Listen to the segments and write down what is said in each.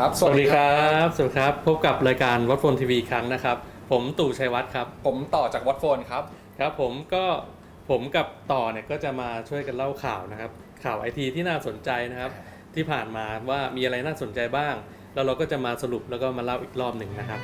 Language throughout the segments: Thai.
ครับ สวัสดีครับ สวัสดีครับ พบกับรายการวัดโฟนทีวีครั้งนะครับ ผมตู่ชัยวัฒน์ครับ ผมต่อจากวัดโฟนครับ ครับผมก็ผมกับต่อเนี่ยก็จะมาช่วยกันเล่าข่าวนะครับ ข่าวไอทีที่น่าสนใจนะครับ ที่ผ่านมาว่ามีอะไรน่าสนใจบ้าง แล้วเราก็จะมาสรุปแล้วก็มาเล่าอีกรอบหนึ่งนะครับ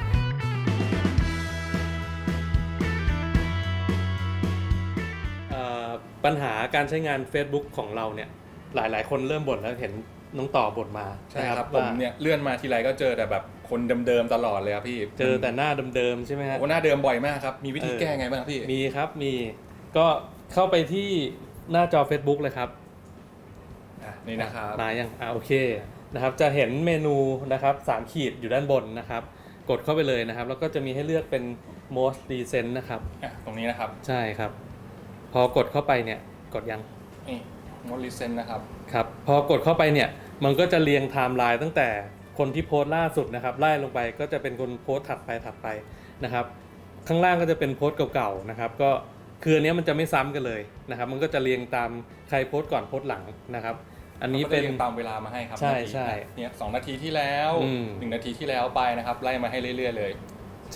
เอ่อปัญหาการใช้งาน Facebook ของเราเนี่ยหลาย ๆ คนเริ่มบ่นแล้วเห็น น้องต่อบ่นมาใช่นะครับผมว่าเนี่ยเลื่อนมาทีไรก็เจอแต่แบบคนเดิมๆตลอดเลยครับพี่เจอแต่หน้าเดิมๆใช่ไหมฮะโอ้หน้าเดิมบ่อยมากครับ มีวิธีเออแก้ไงบ้างครับพี่ มีครับมีก็เข้าไปที่หน้าจอ Facebook เลยครับอะนี่นะครับมายังอ่าโอเคนะครับจะเห็นเมนูนะครับสามขีดอยู่ด้านบนนะครับ กดเข้าไปเลยนะครับ แล้วก็จะมีให้เลือกเป็น most recent นะครับอะตรงนี้นะครับ ใช่ครับ พอกดเข้าไปเนี่ยกดยังนี่ มอลิเซนนะครับ ครับ พอกดเข้าไปเนี่ย มันก็จะเรียงไทม์ไลน์ตั้งแต่คนที่โพสต์ล่าสุดนะครับ ไล่ลงไปก็จะเป็นคนโพสต์ถัดไปถัดไปนะครับ ข้างล่างก็จะเป็นโพสต์เก่าๆนะครับ ก็คืออันเนี้ยมันจะไม่ซ้ำกันเลยนะครับ มันก็จะเรียงตามใครโพสต์ก่อนโพสต์หลังนะครับ อันนี้เป็นขาก็จะรียงตามเวลามาให้ครับใช่นาทีใช่เนี่ยสองนาทีที่แล้วอืมหนึ่งนาทีที่แล้วไปนะครับ ไล่มาให้เรื่อยๆเลย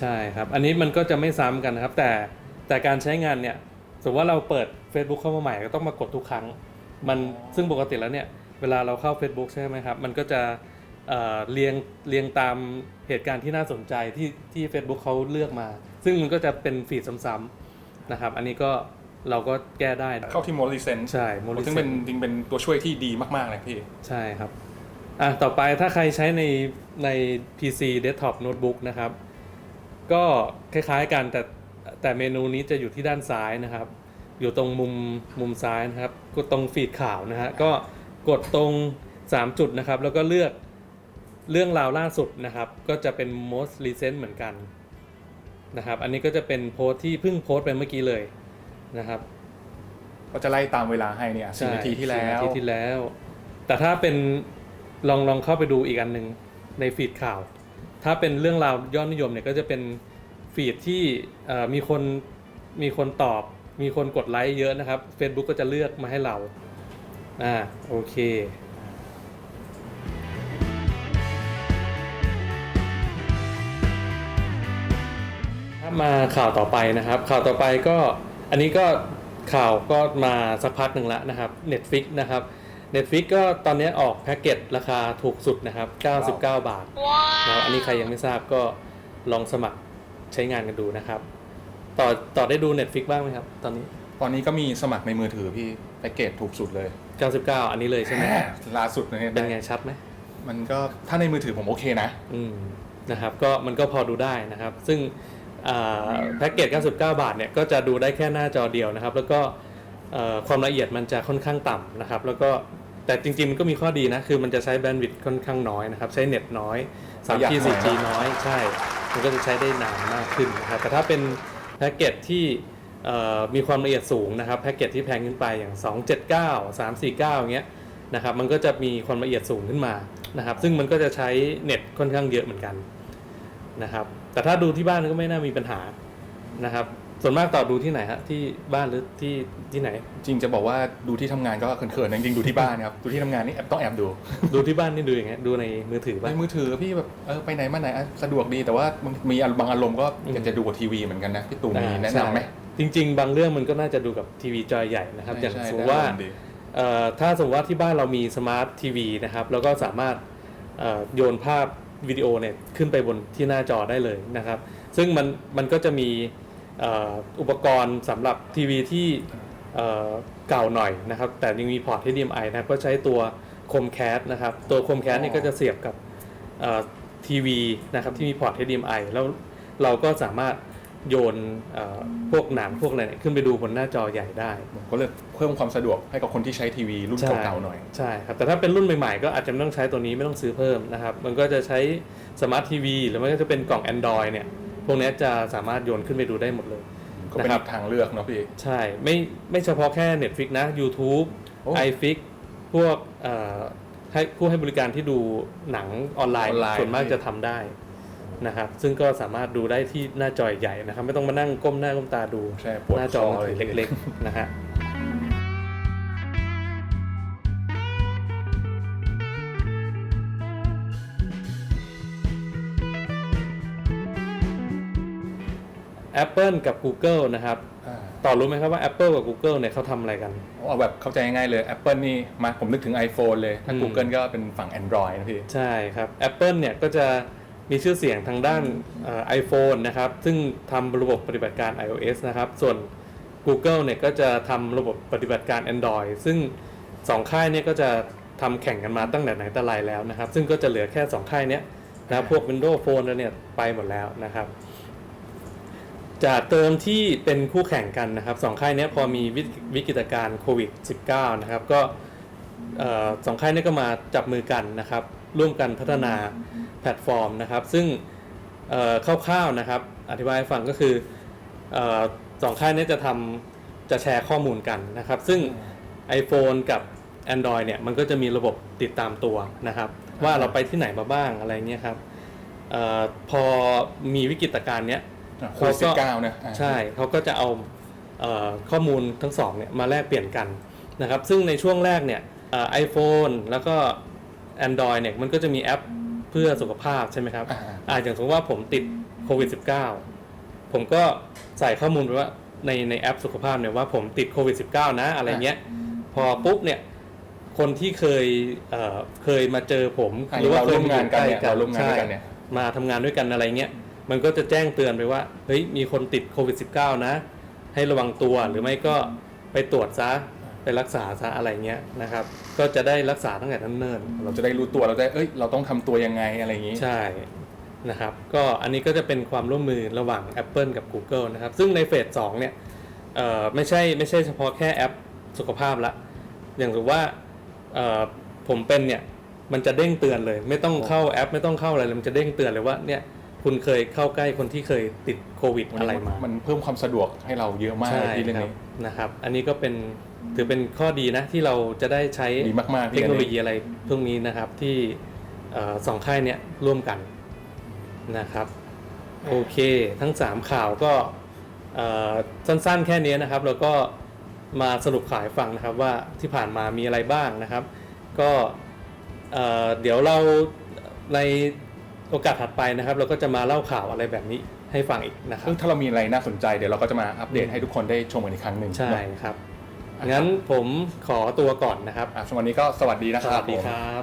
ใช่ครับ อันนี้มันก็จะไม่ซ้ำกันนะครับ แต่แต่การใช้งานเนี่ยสมมติว่าเราเปิด Facebook เข้ามาใหม่ก็ต้องมากดทุกครั้ง มันอ๋อซึ่งปกติแล้วเนี่ยเวลาเราเข้า Facebook ใช่ไหมครับมันก็จะเอ่อเรียงเรียงตามเหตุการณ์ที่น่าสนใจที่ที่ Facebook เขาเลือกมา ซึ่งมันก็จะเป็นฟีดซ้ำๆนะครับอันนี้ก็เราก็แก้ได้เข้าที่มอลิเซนใช่โมลิซึ่งเซเป็นนจริงเป็นตัวช่วยที่ดีมากๆเลยพี่ ใช่ครับ อะ ต่อไปถ้าใครใช้ในใน PC Desktop Notebook นะครับ ก็คล้ายๆกันแต่แต่เมนูนี้จะอยู่ที่ด้านซ้ายนะครับ อยู่ตรงมุมมุมซ้ายนะครับ กดตรงฟีดข่าวนะฮะก็กดตรง 3 จุดนะครับ แล้วก็เลือกเรื่องราวล่าสุดนะครับ ก็จะเป็น most recent เหมือนกันนะครับ อันนี้ก็จะเป็นโพสต์ที่เพิ่งโพสต์ไปเมื่อกี้เลยนะครับ ก็จะไล่ตามเวลาให้เนี่ยสี่นาทีที่แล้สี่นาวทีที่แล้ว แต่ถ้าเป็นลองลองเข้าไปดูอีกอันหนึ่งในฟีดข่าว ถ้าเป็นเรื่องราวยอดนิยมเนี่ยก็จะเป็นฟีดที่เอ่อมีคนมีคนตอบ มีคนกดไลค์เยอะนะครับ Facebook ก็จะเลือกมาให้เรา อ่า โอเคถ้ามาข่าวต่อไปนะครับ ข่าวต่อไปก็อันนี้ก็ข่าวก็มาสักพักหนึ่งแล้วนะครับ Netflix นะครับ Netflix ก็ตอนนี้ออกแพ็กเกจราคาถูกสุดนะครับ 99 บาทนะครับอันนี้ใครยังไม่ทราบก็ลองสมัครใช้งานกันดูนะครับ ต่อต่อได้ดู Netflix บ้างไหมครับ ตอนนี้ ตอนนี้ก็มีสมัครในมือถือพี่แพ็กเกจถูกสุดเลย99 อันนี้เลยใช่ไหมล่าสุดเนี่ยเป็นไงชัดไหมมันก็ถ้าในมือถือผมโอเคนะ อืมนะครับก็มันก็พอดูได้นะครับ ซึ่งอ่าแพ็กเกจ 99 บาทเนี่ยก็จะดูได้แค่หน้าจอเดียวนะครับ แล้วก็เอ่อความละเอียดมันจะค่อนข้างต่ำนะครับ แล้วก็แต่จริงๆ มันก็มีข้อดีนะ คือมันจะใช้แบนด์วิดต์ค่อนข้างน้อยนะครับ ใช้เน็ตน้อยประหยัด 3G หน่อย 4G น้อย ใช่ มันก็จะใช้ได้นานมากขึ้นนะครับแต่ถ้าเป็น แพ็กเกจที่มีความละเอียดสูงนะครับแพ็กเกจที่แพงขึ้นไปอย่าง 279 349อย่างเงี้ยนะครับมันก็จะมีความละเอียดสูงขึ้นมานะครับซึ่งมันก็จะใช้เน็ตค่อนข้างเยอะเหมือนกันนะครับแต่ถ้าดูที่บ้านก็ไม่น่ามีปัญหานะครับ ส่วนมากต่อดูที่ไหนฮะที่บ้านหรือที่ที่ไหน จริงจะบอกว่าดูที่ทำงานก็เขินๆนะจริงๆดูที่บ้านครับดูที่ทำงานนี่แอบต้องแอบดูดูที่บ้านนี่ดูอย่างเงี้ยดูในมือถือในบ้างมือถือพี่แบบเออไปไหนมาไหนอะสะดวกดีแต่ว่าบางมีบางอารมณ์ก็อืมอยากจะดูกับทีวีเหมือนกันนะพี่ตู่มีแนะใช่นำไหมจริริง ๆ บางเรื่องมันก็น่าจะดูกับทีวีจอใหญ่นะครับอย่างใช่สมใช่มติว่าได้อรณ์ดีเอ่อถ้าสมมติว่าที่บ้านเรามีสมาร์ททีวีนะครับแล้วก็สามารถเอ่อโยนภาพวิดีโอเนี่ยขึ้นไปบนที่หน้าจอได้เลยนะครับ ซึ่งมันมันก็จะมีเอ่ออุปกรณ์สำหรับทีวีที่เอ่อเก่าหน่อยนะครับ แต่ยังมีพอร์ต HDMI นะครับก็ใช้ตัวคมแคสนะครับ ตัวคมแคสนี่ก็จะเสียบกับเอ่อทีวีนะครับที่มีพอร์ต HDMI แล้วเราก็สามารถโยนเอ่อพวกหนังพวกอะไรเนี่ยขึ้นไปดูบนหน้าจอใหญ่ได้ ก็เลยเพิ่มความสะดวกให้กับคนที่ใช้ทีวีรุ่นใช่เก่าๆหน่อย ใช่ครับ แต่ถ้าเป็นรุ่นใหม่ๆ ก็อาจจะไม่ต้องใช้ตัวนี้ไม่ต้องซื้อเพิ่มนะครับ มันก็จะใช้สมาร์ททีวีหรือไม่ก็จะเป็นกล่อง Android เนี่ย พวกเนี้ยจะสามารถโยนขึ้นไปดูได้หมดเลยก็เป็นนะครับอีกทางเลือกเนาะพี่ ใช่ไม่ไม่เฉพาะแค่ Netflix นะ YouTube โอ้ iFix พวกเอ่อให้ผู้ให้บริการที่ดูหนังออนไลน์ออนไลน์ส่วนมากพี่จะทำได้นะครับซึ่งก็สามารถดูได้ที่หน้าจอใหญ่นะครับ ไม่ต้องมานั่งก้มหน้าก้มตาดูใช่ปวดหน้าจอคอมือถือเล็กๆนะฮะ Apple กับ Google นะครับอ่าต่อรู้ไหมครับว่า Apple กับ Google เนี่ยเขาทำอะไรกันเอาแบบเข้าใจง่ายๆเลย Apple นี่มาผมนึกถึง iPhone เลยถ้าอืม Google ก็เป็นฝั่ง Android นะพี่ ใช่ครับ Apple เนี่ยก็จะมีชื่อเสียงทางด้านเอ่อ iPhone นะครับ ซึ่งทำระบบปฏิบัติการ iOS นะครับ ส่วน Google เนี่ยก็จะทำระบบปฏิบัติการ Android ซึ่ง 2 ค่ายเนี่ยก็จะทำแข่งกันมาตั้งแต่ไหนแต่ไรแล้วนะครับ ซึ่งก็จะเหลือแค่ 2 ค่ายเนี้ยนะพวก Windows Phone แล้วเนี่ยไปหมดแล้วนะครับ จากเติมที่เป็นคู่แข่งกันนะครับสองค่ายนี้พอมีวิกวิกฤตการณ์โควิด -19 นะครับก็สองค่ายนี้ก็มาจับมือกันนะครับ ร่วมกันพัฒนาแพลตฟอร์มนะครับ ซึ่งคร่าวๆนะครับ อธิบายให้ฟังก็คือออสองค่ายนี้จะทำจะแชร์ข้อมูลกันนะครับ ซึ่ง iPhone กับ Android เนี่ยมันก็จะมีระบบติดตามตัวนะครับ ว่าเราไปที่ไหนมาบ้างอะไรเงี้ยครับออพอมีวิกฤตการณ์เนี้ย โควิด19นะอ่าใช่เขาก็จะเอาเอ่อข้อมูลทั้งสองเนี่ยมาแลกเปลี่ยนกันนะครับ ซึ่งในช่วงแรกเนี่ยไอโฟนแล้วก็ Android เนี่ยมันก็จะมีแอปเพื่อสุขภาพใช่ไหมครับอ่าอ่าอย่างสมมติว่าผมติดโควิด -19 ผมก็ใส่ข้อมูลไปว่าในในแอปสุขภาพเนี่ยว่าผมติดโควิด -19 นะอะไรเงี้ย พอปุ๊บเนี่ยคนที่เคยเอ่อเคยมาเจอผมอะหรือว่าเราเคยร่วมงานกันเนี่ยใล้เราร่วมงานด้วยกันเนี่ยใช่มาทำงานด้วยกันอะไรเงี้ย มันก็จะแจ้งเตือนไปว่าเฮ้ยมีคนติดโควิด -19 นะ ให้ระวังตัวหรือไม่ก็ไปตรวจซะไปรักษาซะอะไรเงี้ยนะครับ ก็จะได้รักษาตั้งแต่เนิ่นเราจะได้รู้ตัวเราจะได้เอ้ยเราต้องทำตัวยังไงอะไรอย่างนี้ๆใช่นะครับ ก็อันนี้ก็จะเป็นความร่วมมือระหว่าง Apple กับ Google นะครับ ซึ่งในเฟส2เนี่ยเอ่อไม่ใช่ไม่ใช่เฉพาะแค่แอปสุขภาพละ อย่างสมมติว่าเอ่อผมเป็นเนี่ยมันจะเด้งเตือนเลย ไม่ต้องเข้าแอป ไม่ต้องเข้าอะไรเลยมันจะเด้งเตือนเลยว่าเนี่ย คุณเคยเข้าใกล้คนที่เคยติดโควิดอะไรมามันเพิ่มความสะดวกให้เราเยอะมากใช่ที่เรื่องครับนี้นะครับ อันนี้ก็เป็นถือเป็นข้อดีนะที่เราจะได้ใช้ดีมากๆเทพี่คโนโลอันยีนี้อะไรพวกนี้นะครับที่เอ่อสองค่ายเนี้ยร่วมกันนะครับโอเคทั้ง 3 ข่าวก็เอ่อสั้นๆแค่นี้นะครับ แล้วก็มาสรุปขายฟังนะครับว่าที่ผ่านมามีอะไรบ้างนะครับ ก็เอ่อเดี๋ยวเราใน โอกาสถัดไปนะครับ เราก็จะมาเล่าข่าวอะไรแบบนี้ให้ฟังอีกนะครัซึ่บงถ้าเรามีอะไรน่าสนใจเดี๋ยวเราก็จะมาอัปเดตให้ทุกคนได้ชมกันอีกครั้งหนึ่งใช่เนอะครับงั้นผมขอตัวก่อนนะครับอะสำหรับวันนี้ก็สวัสดีนะสครับวัสดีผม ครับ